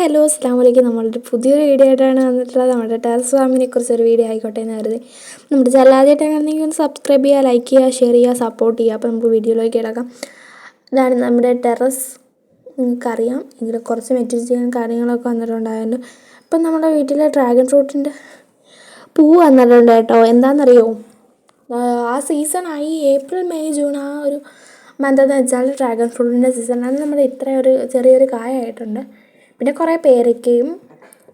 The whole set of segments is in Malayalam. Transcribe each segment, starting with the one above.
ഹലോ അസ്ലാം വലൈക്കും നമ്മളുടെ പുതിയൊരു വീഡിയോ ആയിട്ടാണ് വന്നിട്ടുള്ളത്. നമ്മുടെ ടെറസ് ഫാമിനെ കുറിച്ചൊരു വീഡിയോ ആയിക്കോട്ടെ എന്ന് കരുതി. നമ്മുടെ ചാനൽ ആദ്യമായിട്ടാണെങ്കിൽ ഒന്ന് സബ്സ്ക്രൈബ് ചെയ്യുക ലൈക്ക് ചെയ്യുക ഷെയർ ചെയ്യുക സപ്പോർട്ട് ചെയ്യുക. അപ്പോൾ നമുക്ക് വീഡിയോയിലേക്ക് കിടക്കാം. ഇതാണ് നമ്മുടെ ടെറസ്. നിങ്ങൾക്കറിയാം. ഇതിൽ കുറച്ച് മെറ്റീരിയൽ കാര്യങ്ങളൊക്കെ വന്നിട്ടുണ്ടായിരുന്നു. ഇപ്പം നമ്മുടെ വീട്ടിലെ ഡ്രാഗൺ ഫ്രൂട്ടിന്റെ പൂ വന്നിട്ടുണ്ട് കേട്ടോ. എന്താണെന്നറിയോ? ആ സീസണായി ഏപ്രിൽ മെയ് ജൂൺ ആ ഒരു മന്ത് എന്ന് വെച്ചാൽ ഡ്രാഗൺ ഫ്രൂട്ടിന്റെ സീസൺ അത് നമ്മുടെ ഇത്ര ഒരു ചെറിയൊരു കായായിട്ടുണ്ട്. പിന്നെ കുറേ പേരയ്ക്കയും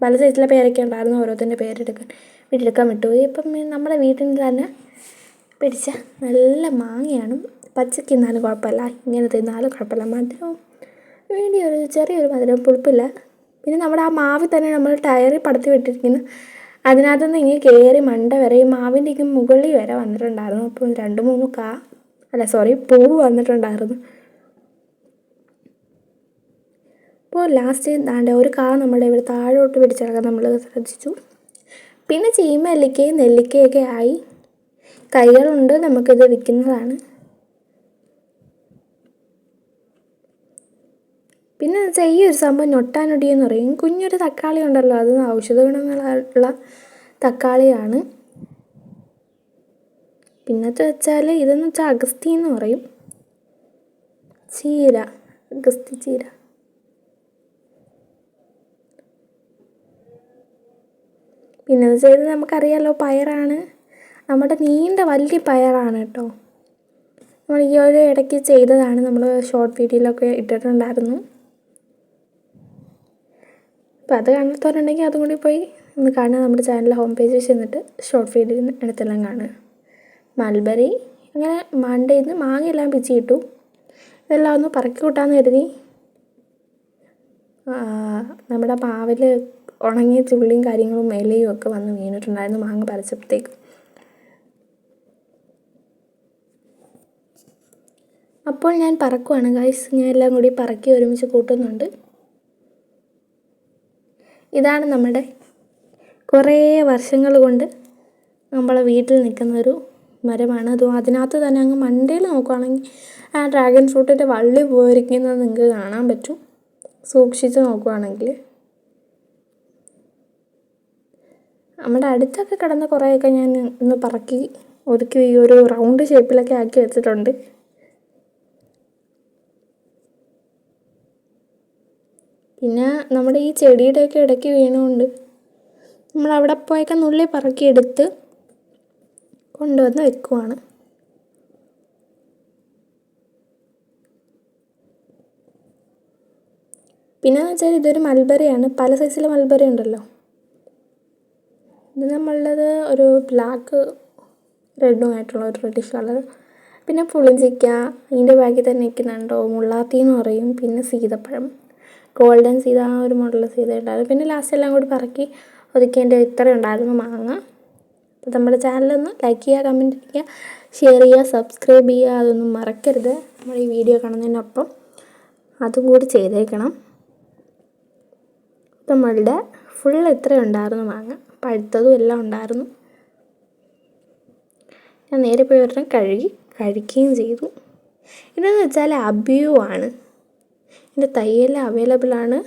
പല സൈസിലെ പേരയ്ക്ക ഉണ്ടായിരുന്നു ഓരോത്തിന്റെ പേരെടുക്കാൻ. വീട്ടിലെടുക്കാൻ വിട്ടുപോയി. ഇപ്പം നമ്മുടെ വീട്ടിൽ തന്നെ പിടിച്ച നല്ല മാങ്ങയാണ്. പച്ചക്ക് തിന്നാലും കുഴപ്പമില്ല. ഇങ്ങനെ തിന്നാലും കുഴപ്പമില്ല. മധുരവും വേണ്ടി ഒരു ചെറിയൊരു മധുരം പുളിപ്പില്ല. പിന്നെ നമ്മുടെ ആ മാവിൽ തന്നെ നമ്മൾ ടയറിൽ പടത്തി വിട്ടിരിക്കുന്നു. അതിനകത്തുനിന്ന് ഇങ്ങനെ കയറി മണ്ട വരെ ഈ മാവിന്റെ ഇങ്ങനെ മുകളിൽ വരെ വന്നിട്ടുണ്ടായിരുന്നു. അപ്പോൾ രണ്ട് മൂന്ന് കാ അല്ല സോറി പൂവ് വന്നിട്ടുണ്ടായിരുന്നു. അപ്പോൾ ലാസ്റ്റ് എന്താണ്ട് ഒരു കാ നമ്മുടെ ഇവിടെ താഴോട്ട് പിടിച്ചിറക്കാൻ നമ്മൾ ശ്രദ്ധിച്ചു. പിന്നെ ചീമല്ലിക്കയും നെല്ലിക്കയൊക്കെ ആയി. കൈകളുണ്ട് നമുക്കിത് വിൽക്കുന്നതാണ്. പിന്നെ വെച്ചാൽ ഈ ഒരു സംഭവം ഞൊട്ടാനൊടി എന്ന് പറയും. കുഞ്ഞൊരു തക്കാളി ഉണ്ടല്ലോ അത് ഔഷധ ഗുണങ്ങളുള്ള തക്കാളിയാണ്. പിന്നത്തെ വെച്ചാൽ ഇതെന്ന് വെച്ചാൽ അഗസ്തി എന്ന് പറയും. ചീര അഗസ്തി ചീര. പിന്നെ വെച്ചാൽ നമുക്കറിയാമല്ലോ പയറാണ്. നമ്മുടെ നീണ്ട വലിയ പയറാണ് കേട്ടോ. നമ്മൾ ഈ ഒരു ഇടയ്ക്ക് ചെയ്തതാണ്. നമ്മൾ ഷോർട്ട് വീഡിയോയിലൊക്കെ ഇട്ടിട്ടുണ്ടായിരുന്നു. അപ്പോൾ അത് കാണാത്തവരുണ്ടെങ്കിൽ അതും കൂടി പോയി ഒന്ന് കാണുക. നമ്മുടെ ചാനലിലെ ഹോം പേജിൽ ചെന്നിട്ട് ഷോർട്ട് വീഡിയോ എടുത്തെല്ലാം കാണുക. മൽബറി അങ്ങനെ മണ്ടയിൽ നിന്ന് മാങ്ങയെല്ലാം പിച്ചി കിട്ടും. ഇതെല്ലാം ഒന്ന് പറക്കി കൂട്ടാന്ന് കരുതി. നമ്മുടെ മാവിൽ ഉണങ്ങിയ ചുള്ളിയും കാര്യങ്ങളും ഇലയും ഒക്കെ വന്ന് വീണിട്ടുണ്ടായിരുന്നു മാങ്ങ പറിച്ചപ്പോഴത്തേക്ക്. അപ്പോൾ ഞാൻ പറക്കുവാണ് ഗൈസ് ഞാൻ എല്ലാം കൂടി പറക്കി ഒരുമിച്ച് കൂട്ടുന്നുണ്ട്. ഇതാണ് നമ്മുടെ കുറേ വർഷങ്ങൾ കൊണ്ട് നമ്മളെ വീട്ടിൽ നിൽക്കുന്ന ഒരു മരമാണ്. അതും അതിനകത്ത് തന്നെ അങ്ങ് മണ്ടയിൽ നോക്കുകയാണെങ്കിൽ ആ ഡ്രാഗൺ ഫ്രൂട്ടിന്റെ വള്ളി പോയിരിക്കുന്നത് നിങ്ങൾക്ക് കാണാൻ പറ്റും. സൂക്ഷിച്ച് നോക്കുകയാണെങ്കിൽ നമ്മുടെ അടുത്തൊക്കെ കിടന്ന കുറേയൊക്കെ ഞാൻ ഒന്ന് പറക്കി ഒതുക്കി ഈ ഒരു റൗണ്ട് ഷേപ്പിലൊക്കെ ആക്കി വെച്ചിട്ടുണ്ട്. പിന്നെ നമ്മുടെ ഈ ചെടിയുടെയൊക്കെ ഇടയ്ക്ക് വീണുകൊണ്ട് നമ്മൾ അവിടെ പോയൊക്കെ നുള്ളി പറക്കിയെടുത്ത് കൊണ്ടുവന്ന് വെക്കുവാണ്. പിന്നെന്ന് വെച്ചാൽ ഇതൊരു മൽബറിയാണ് പല സൈസിലെ മൽബറി ഉണ്ടല്ലോ. ഇത് നമ്മളുടേത് ഒരു ബ്ലാക്ക് റെഡും ആയിട്ടുള്ള ഒരു റെഡിഷ് കളർ പിന്നെ പുളിഞ്ചിക്ക അതിന്റെ ബാക്കിൽ തന്നെ നിൽക്കുന്നുണ്ടോ? മുള്ളാത്തി എന്ന് പറയും. പിന്നെ സീതപ്പഴം. ഗോൾഡൻ സീത ആ ഒരു മോഡലുള്ള സീത ഉണ്ടായിരുന്നു പിന്നെ ലാസ്റ്റ് എല്ലാം കൂടി പറക്കി ഒതുക്കി എന്റെ ഇത്ര ഉണ്ടായിരുന്നു മാങ്ങ. അപ്പോൾ നമ്മുടെ ചാനലൊന്ന് ലൈക്ക് ചെയ്യുക കമന്റ് ചെയ്യുക ഷെയർ ചെയ്യുക സബ്സ്ക്രൈബ് ചെയ്യുക അതൊന്നും മറക്കരുത്. നമ്മൾ ഈ വീഡിയോ കാണുന്നതിനൊപ്പം അതും കൂടി ചെയ്തേക്കണം. നമ്മളുടെ ഫുൾ ഇത്ര ഉണ്ടായിരുന്നു മാങ്ങ. പഴുത്തതും എല്ലാം ഉണ്ടായിരുന്നു. ഞാൻ നേരെ പോയി ഒരെണ്ണം കഴുകി കഴിക്കുകയും ചെയ്തു. ഇതെന്ന് വെച്ചാൽ അബ്യൂ ആണ്. എന്റെ തയ്യൽ അവൈലബിൾ ആണ്.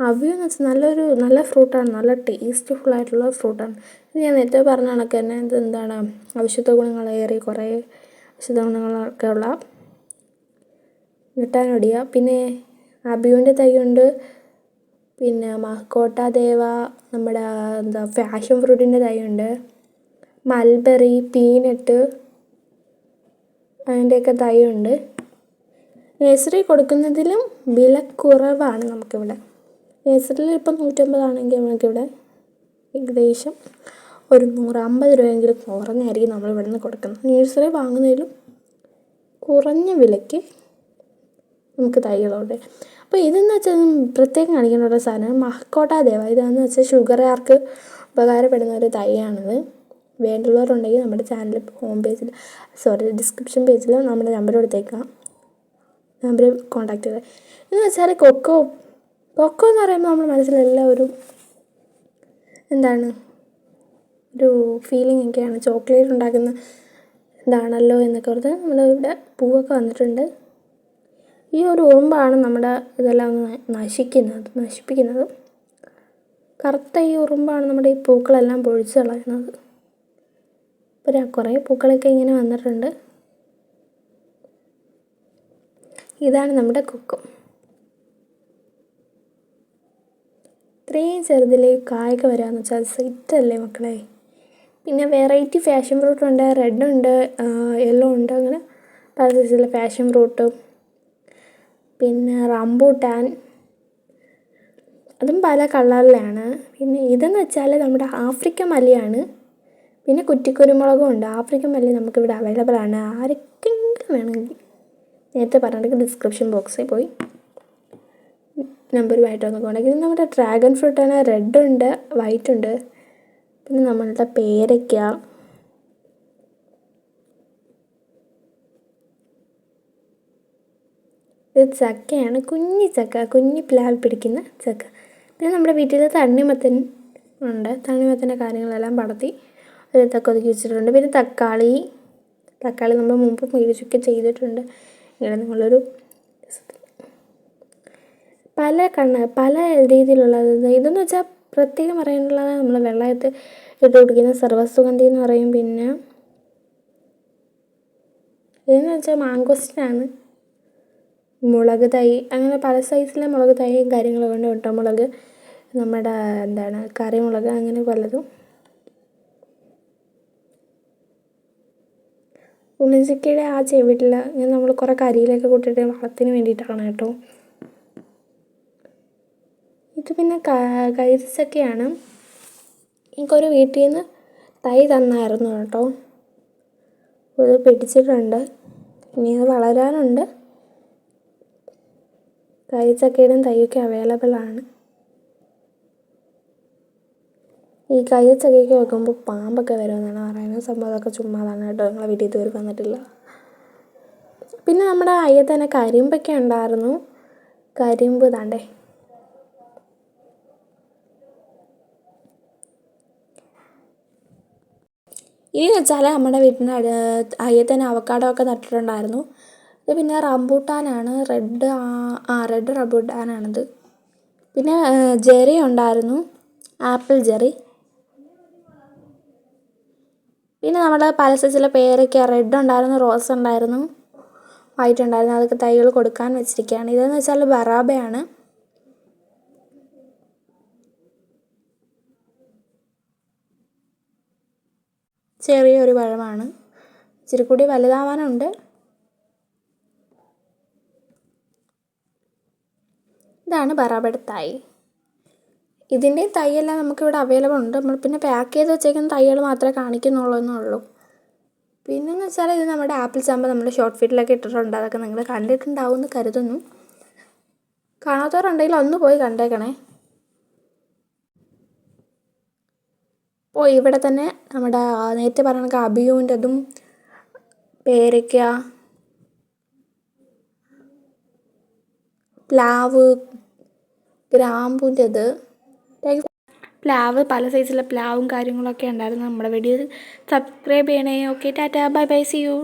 അവ്യൂ എന്ന് വെച്ചാൽ നല്ലൊരു നല്ല ഫ്രൂട്ടാണ് നല്ല ടേസ്റ്റ്ഫുൾ ആയിട്ടുള്ള ഫ്രൂട്ടാണ് ഇത് ഞാൻ നേരത്തെ പറഞ്ഞ കണക്ക് തന്നെ. ഇത് എന്താണ്? ഔഷധ ഗുണങ്ങളേറെ കുറേ ഔഷധ ഗുണങ്ങളൊക്കെ ഉള്ള വിട്ടാനൊടിയ പിന്നെ അബിയുവിന്റെ തൈയുണ്ട് പിന്നെ മഹക്കോട്ട ദേവ നമ്മുടെ എന്താ ഫാഷൻ ഫ്രൂട്ടിന്റെ തൈയുണ്ട് മൽബറി പീനട്ട് അതിന്റെയൊക്കെ തൈയുണ്ട് നേഴ്സറി കൊടുക്കുന്നതിലും വില കുറവാണ് നമുക്കിവിടെ. നേഴ്സറിയിൽ ഇപ്പം നൂറ്റമ്പതാണെങ്കിൽ നമുക്കിവിടെ ഏകദേശം ഒരു നൂറമ്പത് രൂപയെങ്കിലും കുറഞ്ഞായിരിക്കും നമ്മൾ ഇവിടെ നിന്ന് കൊടുക്കുന്നത്. നേഴ്സറി വാങ്ങുന്നതിലും കുറഞ്ഞ വിലയ്ക്ക് നമുക്ക് തൈകളുണ്ട് അപ്പോൾ ഇതെന്ന് വെച്ചാൽ പ്രത്യേകം കാണിക്കേണ്ട ഒരു സാധനം മഹക്കോട്ട ദേവ ഇതാണെന്ന് വെച്ചാൽ ഷുഗറുകാർക്ക് ഉപകാരപ്പെടുന്ന ഒരു തൈയാണിത്. വേണ്ടുള്ളവരുണ്ടെങ്കിൽ നമ്മുടെ ചാനൽ ഹോം പേജിൽ സോറി ഡിസ്ക്രിപ്ഷൻ പേജിൽ നമ്മുടെ നമ്പർ കൊടുത്തേക്കാം. നമ്പർ കോൺടാക്ട് ചെയ്തത് എന്ന് വെച്ചാൽ കൊക്കോ കൊക്കോ എന്ന് പറയുമ്പോൾ നമ്മുടെ മനസ്സിലെല്ലാം ഒരു എന്താണ് ഒരു ഫീലിംഗ് ഒക്കെയാണ്. ചോക്ലേറ്റ് ഉണ്ടാക്കുന്ന ഇതാണല്ലോ എന്നൊക്കെ ഓർത്ത് നമ്മളിവിടെ പൂവൊക്കെ വന്നിട്ടുണ്ട്. ഈ ഒരു ഉറുമ്പാണ് നമ്മുടെ ഇതെല്ലാം നശിക്കുന്നത് നശിപ്പിക്കുന്നത്. കറുത്ത ഈ ഉറുമ്പാണ് നമ്മുടെ ഈ പൂക്കളെല്ലാം പൊഴിച്ച് കളയുന്നത്. ഒരു കുറേ പൂക്കളൊക്കെ ഇങ്ങനെ വന്നിട്ടുണ്ട്. ഇതാണ് നമ്മുടെ കൊക്കും. ഇത്രയും ചെറുതിലേ കായൊക്കെ വരാമെന്ന് വെച്ചാൽ സെറ്റല്ലേ മക്കളെ? പിന്നെ വെറൈറ്റി ഫാഷൻ ഫ്രൂട്ടുണ്ട് റെഡ് ഉണ്ട് യെല്ലോ ഉണ്ട് അങ്ങനെ പല സൈസിലെ ഫാഷൻ ഫ്രൂട്ട് പിന്നെ റംബൂട്ടാൻ. അതും പല കളറിലാണ്. പിന്നെ ഇതെന്ന് വെച്ചാൽ നമ്മുടെ ആഫ്രിക്കൻ മല്ലിയാണ്. പിന്നെ കുറ്റിക്കുരുമുളകും ഉണ്ട്. ആഫ്രിക്കൻ മല്ലി നമുക്കിവിടെ അവൈലബിൾ ആണ്. ആർക്കെങ്കിലും വേണമെങ്കിൽ നേരത്തെ പറഞ്ഞിട്ട് ഡിസ്ക്രിപ്ഷൻ ബോക്സിൽ പോയി നമ്പറുമായിട്ട് ഒന്ന് കോണ്ടാക്ട് ഇത് നമ്മുടെ ഡ്രാഗൺ ഫ്രൂട്ടാണ് റെഡ് ഉണ്ട് വൈറ്റ് ഉണ്ട്. പിന്നെ നമ്മളുടെ പേരയ്ക്ക. ഇത് ചക്കയാണ്. കുഞ്ഞി ചക്ക കുഞ്ഞി പ്ലാവിൽ പിടിക്കുന്ന ചക്ക. പിന്നെ നമ്മുടെ വീട്ടിൽ തണ്ണിമത്തൻ ഉണ്ട്. തണ്ണിമത്തന്റെ കാര്യങ്ങളെല്ലാം പടത്തി ഒരു ഇതൊക്കെ ഒതുക്കി വെച്ചിട്ടുണ്ട്. പിന്നെ തക്കാളി തക്കാളി നമ്മൾ മുമ്പ് മേടിച്ചൊക്കെ ചെയ്തിട്ടുണ്ട്. ഇങ്ങനെ നിങ്ങളൊരു പല കണ്ണ് പല രീതിയിലുള്ളത് ഇതെന്ന് വെച്ചാൽ പ്രത്യേകം പറയാനുള്ളത് നമ്മൾ വെള്ളത്ത് ഇട്ട് കുടിക്കുന്ന സർവസുഗന്ധി എന്ന് പറയും. പിന്നെ ഇതെന്ന് വെച്ചാൽ മാങ്കോസ്റ്റിനാണ്. മുളക് തൈ അങ്ങനെ പല സൈസിലെ മുളക് തൈയും കാര്യങ്ങളും ഉണ്ട് ഒട്ടമുളക് നമ്മുടെ എന്താണ് കറിമുളക് അങ്ങനെ പലതും. ഉള്ളിച്ചക്കയുടെ ആ ചെവിട്ടിൽ ഇങ്ങനെ നമ്മൾ കുറേ കരിയിലൊക്കെ കൂട്ടിയിട്ട് വളത്തിന് വേണ്ടിയിട്ടാണ് കേട്ടോ. ഇത് പിന്നെ കൈതച്ചക്കയാണ് എനിക്കൊരു വീട്ടിൽ നിന്ന് തൈ തന്നായിരുന്നു കേട്ടോ. ഇത് പിടിച്ചിട്ടുണ്ട്. ഇനി അത് വളരാനുണ്ട്. കൈതച്ചക്കയുടെയും തൈയൊക്കെ അവൈലബിൾ ആണ്. ഈ കൈതച്ചക്കയൊക്കെ വെക്കുമ്പോൾ പാമ്പൊക്കെ വരുമെന്നാണ് പറയുന്നത്. സംഭവം അതൊക്കെ ചുമ്മാതാണ് കേട്ടോ നിങ്ങളെ വീട്ടിൽ ഇതുവരെ വന്നിട്ടില്ല. പിന്നെ നമ്മുടെ അയ്യ തന്നെ കരിമ്പൊക്കെ ഉണ്ടായിരുന്നു. കരിമ്പ് താണ്ടേ ഇനി വെച്ചാൽ നമ്മുടെ വീട്ടിന്റെ അയ്യത്തന്നെ അവക്കാടൊക്കെ നട്ടിട്ടുണ്ടായിരുന്നു. ഇത് പിന്നെ റംബൂട്ടാനാണ്. റെഡ് ആ റെഡ് റംബൂട്ടാനാണിത്. പിന്നെ ജെറി ഉണ്ടായിരുന്നു. Apple cherry. പിന്നെ നമ്മൾ പല സൈസിലെ റെഡ് ഉണ്ടായിരുന്നു റോസ് ഉണ്ടായിരുന്നു വൈറ്റ് ഉണ്ടായിരുന്നു. അതൊക്കെ തൈകൾ കൊടുക്കാൻ വെച്ചിരിക്കുകയാണ്. ഇതെന്ന് വെച്ചാൽ ബറാബയാണ്. ചെറിയൊരു പഴമാണ്. ഇച്ചിരി കൂടി വലുതാവാനുണ്ട്. ഇതാണ് ബറാബഡ് തൈ. ഇതിന്റെ തൈയെല്ലാം നമുക്കിവിടെ അവൈലബിൾ ഉണ്ട്. നമ്മൾ പിന്നെ പാക്ക് ചെയ്ത് വെച്ചേക്കുന്ന തൈകൾ മാത്രമേ കാണിക്കുന്നുള്ളൂ എന്നുള്ളൂ. പിന്നെന്ന് വെച്ചാൽ ഇത് നമ്മുടെ ആപ്പിൾ ചാമ്പ നമ്മുടെ ഷോർട്ട് ഫീറ്റിലൊക്കെ ഇട്ടിട്ടുണ്ട്. അതൊക്കെ നിങ്ങൾ കണ്ടിട്ടുണ്ടാവും എന്ന് കരുതുന്നു. കാണാത്തവരുണ്ടെങ്കിൽ ഒന്ന് പോയി കണ്ടേക്കണേ. ഓ ഇവിടെ തന്നെ നമ്മുടെ നേരത്തെ പറഞ്ഞ അബിയുവിന്റെതും പേരയ്ക്ക പ്ലാവ് ഗ്രാമ്പൂന്റെത്. പ്ലാവ് പല സൈസിലെ പ്ലാവും കാര്യങ്ങളൊക്കെ ഉണ്ടായിരുന്നു നമ്മുടെ വീഡിയോ. സബ്സ്ക്രൈബ് ചെയ്യണേ. Okay Tata. Bye bye see you